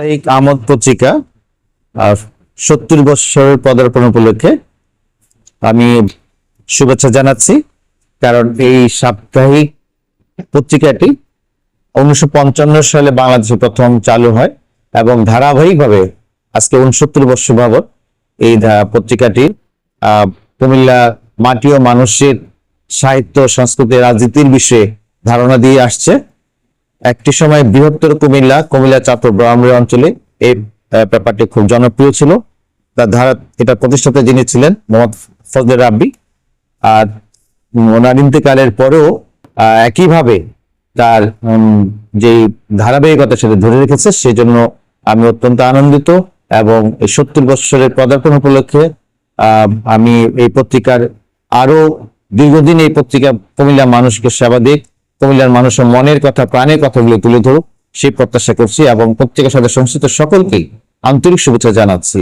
সাপ্তাহিক আমোদ পত্রিকা, আর সত্তর বৎসরের পদার্পণ উপলক্ষে আমি শুভেচ্ছা জানাচ্ছি। কারণ এই সাপ্তাহিক পত্রিকাটি উনিশশো পঞ্চান্ন সালে বাংলাদেশে প্রথম চালু হয় এবং ধারাবাহিকভাবে আজকে উনসত্তর বর্ষ বাবদ এই পত্রিকাটি কুমিল্লা মাটি ও মানুষের সাহিত্য, সংস্কৃতি, রাজনীতির বিষয়ে ধারণা দিয়ে আসছে। একটি সময় বৃহত্তর কুমিল্লা কুমিল্লা চাঁদপুর অঞ্চলে এই ব্যাপারটি খুব জনপ্রিয় ছিল। তার ধারা, এটা প্রতিষ্ঠাতা যিনি ছিলেন, মোহাম্মদ ফজলে রাব্বি। আর ওনার ইন্তেকালের পরেও একইভাবে তার যে ধারাবাহিকতা সেটা ধরে রেখেছে, সেজন্য আমি অত্যন্ত আনন্দিত এবং এই সত্তর বৎসরের পদার্পণ উপলক্ষে আমি এই পত্রিকার আরও দীর্ঘদিন এই পত্রিকা কুমিল্লা মানুষকে সেবা দিক কুমিল্লার মানুষের মনের কথা, প্রাণের কথাগুলো তুলে ধরুক। সেই প্রত্যাশা করছি এবং প্রত্যেকের সাথে সংশ্লিষ্ট সকলকেই আন্তরিক শুভেচ্ছা জানাচ্ছি।